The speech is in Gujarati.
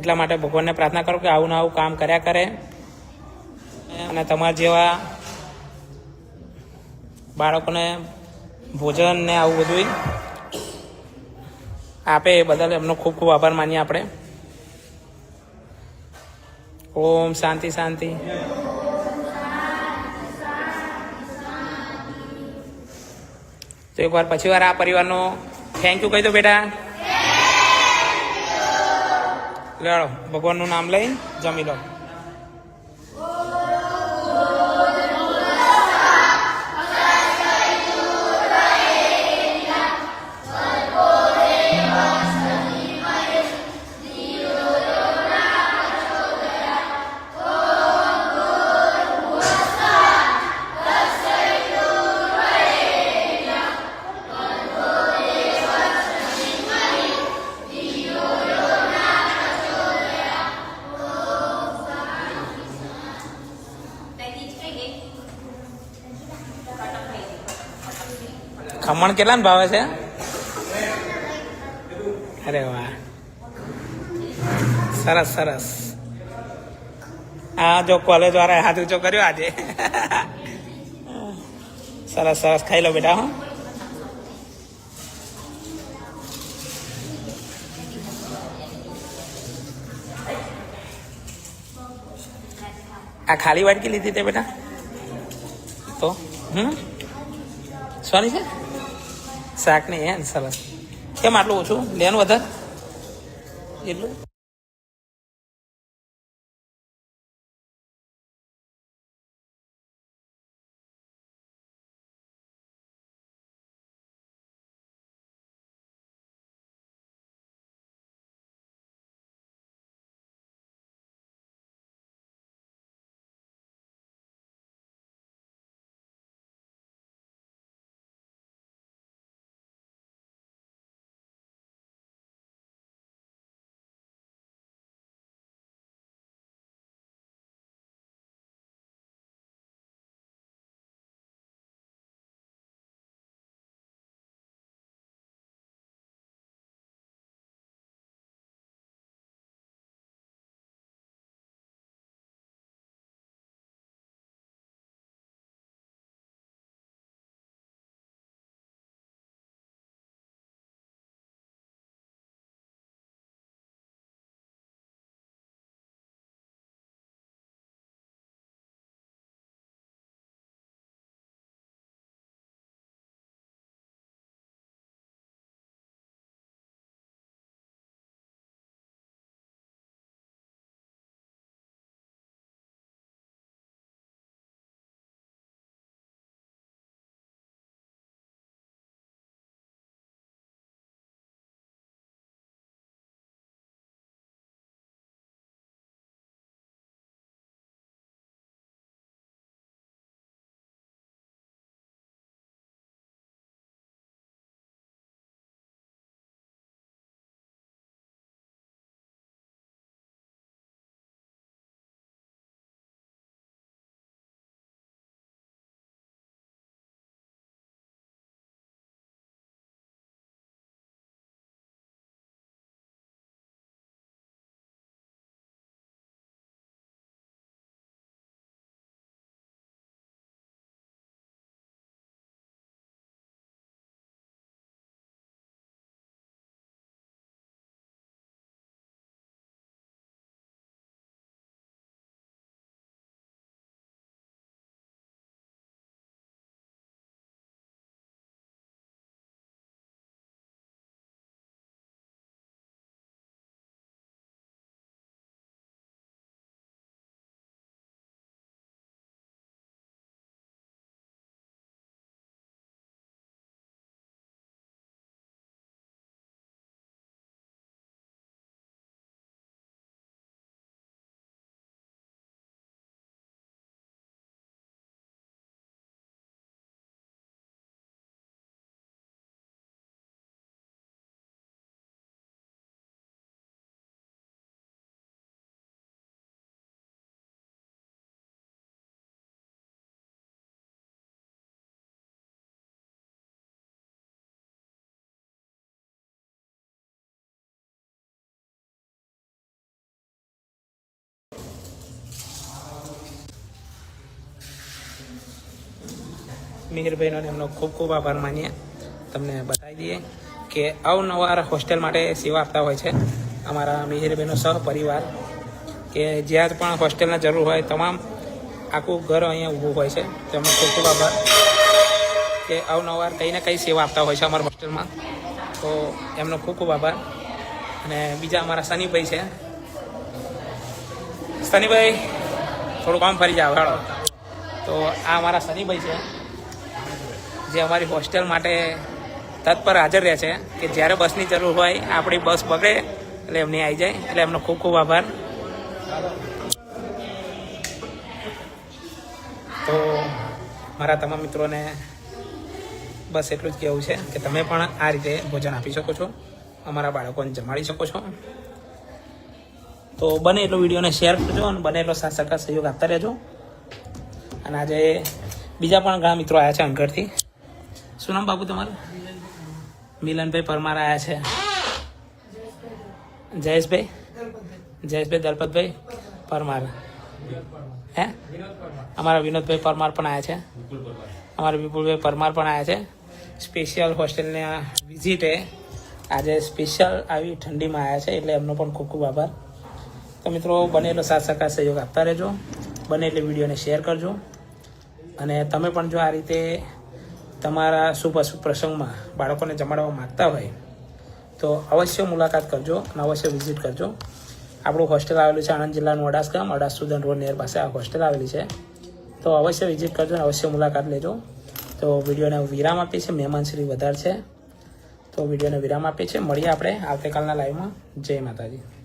એટલા માટે ભગવાનને પ્રાર્થના કરો કે આવું ને આવું કામ કર્યા કરે. અને તમારા જેવા બાળકોને ભોજન ને આવું બધું આપે એ બદલ એમનો ખૂબ ખૂબ આભાર માનીએ આપણે. ઓમ શાંતિ શાંતિ. તો એકવાર પછી વાર આ પરિવારનો થેન્ક યુ કહી દો બેટા. લેડો ભગવાનનું નામ લઈ જમી લો. ખમણ કેટલા ને ભાવે છે? અરે વાહ. સરસ સરસ. હા જો કોલેજ વાળા હાથ ઊંચો કર્યો આજે. સરસ સરસ. ખાઈ લો બેટા, હો. આ ખાલી વાટકી લીધી તે બેટા? તો? હમ? સોની છે? શાક નહીં હે સરસ. કેમ આટલું ઓછું? લેવાનું વધારે? એટલું? મિહિરભાઈનો એમનો ખૂબ ખૂબ આભાર માનીએ. તમને બતાવી દઈએ કે અવનવાર હોસ્ટેલ માટે સેવા આપતા હોય છે અમારા મિહિરભાઈનો સહપરિવાર. કે જ્યાં પણ હોસ્ટેલના જરૂર હોય તમામ આખું ઘર અહીંયા ઊભું હોય છે. તેમનો ખૂબ ખૂબ આભાર. કે અવનવાર કંઈ ને કંઈ સેવા આપતા હોય છે અમારા હોસ્ટેલમાં. તો એમનો ખૂબ ખૂબ આભાર. અને બીજા અમારા સનીભાઈ છે. સનીભાઈ થોડું કામ ફરી જાવ તો આ અમારા સનીભાઈ છે. જે અમારી હોસ્ટેલ માટે તત્પર હાજર રહે છે કે જ્યારે બસની જરૂર હોય, આપણી બસ બગડે એટલે એમની આવી જાય. એટલે એમનો ખૂબ ખૂબ આભાર. તો મારા તમામ મિત્રોને બસ એટલું જ કહેવું છે કે તમે પણ આ રીતે ભોજન આપી શકો છો, અમારા બાળકોને જમાડી શકો છો. તો બને એટલો વિડીયોને શેર કરજો અને બને એટલો સાથ સહયોગ આપતા રહેજો. અને આજે બીજા પણ ઘણા મિત્રો આવ્યા છે અંકરથી. શું નામ બાબુ તમારું? મિલનભાઈ પરમાર આવ્યા છે. જયેશભાઈ? જયેશભાઈ દલપતભાઈ પરમાર. હે? અમારા વિનોદભાઈ પરમાર પણ આવ્યા છે. અમારા વિપુલભાઈ પરમાર પણ આવ્યા છે. સ્પેશિયલ હોસ્ટેલને વિઝિટે આજે સ્પેશિયલ આવી ઠંડીમાં આવ્યા છે, એટલે એમનો પણ ખૂબ ખૂબ આભાર. તો મિત્રો બને એટલો સાથ સહકાર સહયોગ આપતા રહેજો. બને એટલે વિડીયોને શેર કરજો. અને તમે પણ જો આ રીતે તમારા શુભ પ્રસંગમાં બાળકોને જમાડવા માગતા હોય, તો અવશ્ય મુલાકાત કરજો અને અવશ્ય વિઝિટ કરજો. આપણું હોસ્ટેલ આવેલું છે આણંદ જિલ્લાનું અડાસ ગામ અડાસ સુદન રોડ નિયર પાસે આ હોસ્ટેલ આવેલી છે. તો અવશ્ય વિઝિટ કરજો અને અવશ્ય મુલાકાત લેજો. તો વિડીયોને વિરામ આપીએ છીએ. મહેમાન શ્રી વધાર છે. તો વિડીયોને વિરામ આપીએ છીએ. મળીએ આપણે આવતીકાલના લાઈવમાં જય માતાજી.